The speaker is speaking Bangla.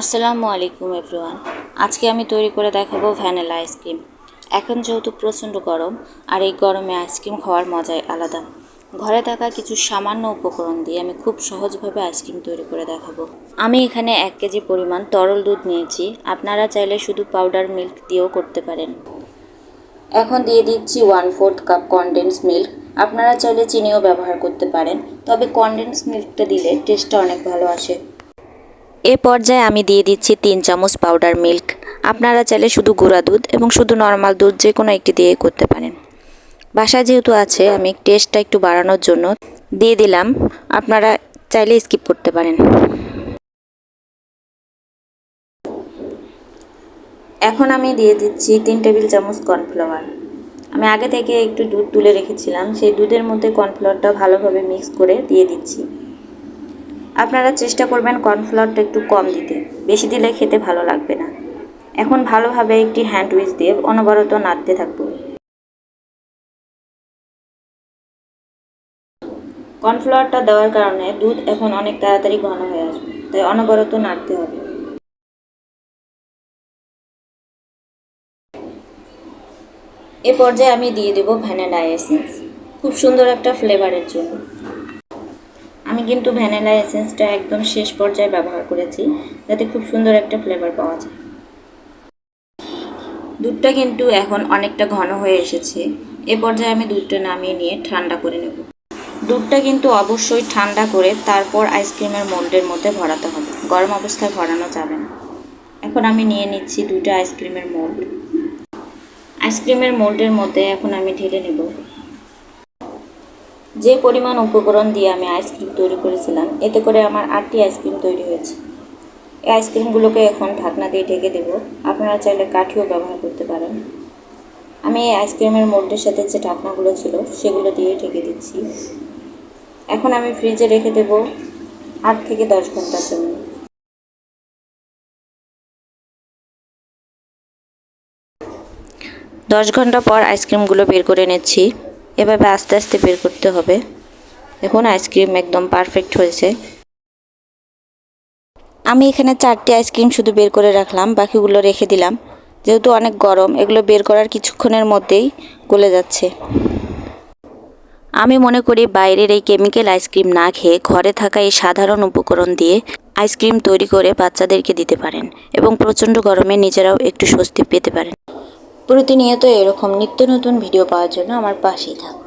আসসালামু আলাইকুম, এভরিওয়ান। আজকে আমি তৈরি করে দেখাবো ভ্যানিলা আইসক্রিম। এখন যেহেতু প্রচণ্ড গরম, আর এই গরমে আইসক্রিম খাওয়ার মজাই আলাদা, ঘরে থাকা কিছু সামান্য উপকরণ দিয়ে আমি খুব সহজভাবে আইসক্রিম তৈরি করে দেখাবো। আমি এখানে এক কেজি পরিমাণ তরল দুধ নিয়েছি, আপনারা চাইলে শুধু পাউডার মিল্ক দিয়েও করতে পারেন। এখন দিয়ে দিচ্ছি one fourth cup condense milk আপনারা চাইলে চিনিও ব্যবহার করতে পারেন, তবে কনডেন্স মিল্কটা দিলে টেস্টটা অনেক ভালো আসে। এ পর্যায়ে আমি দিয়ে দিচ্ছি তিন চামচ পাউডার মিল্ক আপনারা চাইলে শুধু গুঁড়া দুধ এবং শুধু নর্মাল দুধ যে কোনো একটি দিয়ে করতে পারেন। বাসায় যেহেতু আছে, আমি টেস্টটা একটু বাড়ানোর জন্য দিয়ে দিলাম। আপনারা চাইলে স্কিপ করতে পারেন। এখন আমি দিয়ে দিচ্ছি তিন টেবিল চামচ কর্নফ্লাওয়ার আমি আগে থেকে একটু দুধ তুলে রেখেছিলাম, সেই দুধের মধ্যে কর্নফ্লাওয়ারটা ভালোভাবে মিক্স করে দিয়ে দিচ্ছি। আপনারা চেষ্টা করবেন কর্নফ্লাওয়ারটা একটু কম দিতে। বেশি দিলে খেতে ভালো লাগবে না। এখন ভালোভাবে একটি হ্যান্ড উইচ দিয়ে অনবরত নাড়তে থাকব। কর্নফ্লাওয়ারটা দেওয়ার কারণে দুধ এখন অনেক তাড়াতাড়ি ঘন হয়ে আসবে, তাই অনবরত নাড়তে হবে। এ পর্যায়ে আমি দিয়ে দেবো ভ্যানিলা এসেন্স। খুব সুন্দর একটা ফ্লেভারের জন্য। আমি কিন্তু ভ্যানিলা এসেন্সটা একদম শেষ পর্যায়ে ব্যবহার করেছি, যাতে খুব সুন্দর একটা ফ্লেভার পাওয়া যায়। দুধটা কিন্তু এখন অনেকটা ঘন হয়ে এসেছে। এ পর্যায়ে আমি দুধটা নামিয়ে নিয়ে ঠান্ডা করে নেব। দুধটা কিন্তু অবশ্যই ঠান্ডা করে তারপর আইসক্রিমের মোল্ডের মধ্যে ভরাতে হবে। গরম অবস্থায় ভরানো যাবে না। এখন আমি নিয়ে নিচ্ছি দুটো আইসক্রিমের মোল্ড আইসক্রিমের মোল্ডের মধ্যে এখন আমি ঢেলে নেব। যে পরিমাণ উপকরণ দিয়ে আমি আইসক্রিম তৈরি করেছিলাম, এতে করে আমার আটটি আইসক্রিম তৈরি হয়েছে। এই আইসক্রিমগুলোকে এখন ঢাকনা দিয়ে ঢেকে দেব। আপনারা চাইলে কাঠিও ব্যবহার করতে পারেন। আমি এই আইসক্রিমের মোল্ডের সাথে যে ঢাকনাগুলো ছিল, সেগুলো দিয়ে ঢেকে দিচ্ছি। এখন আমি ফ্রিজে রেখে দেব আট থেকে দশ ঘণ্টার জন্য দশ ঘণ্টা পর আইসক্রিমগুলো বের করে নিচ্ছি। এভাবে আস্তে আস্তে বের করতে হবে। দেখুন, আইসক্রিম একদম পারফেক্ট হয়েছে। আমি এখানে চারটি আইসক্রিম শুধু বের করে রাখলাম, বাকিগুলো রেখে দিলাম। যেহেতু অনেক গরম, এগুলো বের করার কিছুক্ষণের মধ্যেই গলে যাচ্ছে। আমি মনে করি বাইরের এই কেমিক্যাল আইসক্রিম না খেয়ে ঘরে থাকা এই সাধারণ উপকরণ দিয়ে আইসক্রিম তৈরি করে বাচ্চাদেরকে দিতে পারেন এবং প্রচণ্ড গরমে নিজেরাও একটু স্বস্তি পেতে পারেন। প্রতিনিয়ত এরকম নিত্য নতুন ভিডিও পাওয়ার জন্য আমার পাশেই থাকুন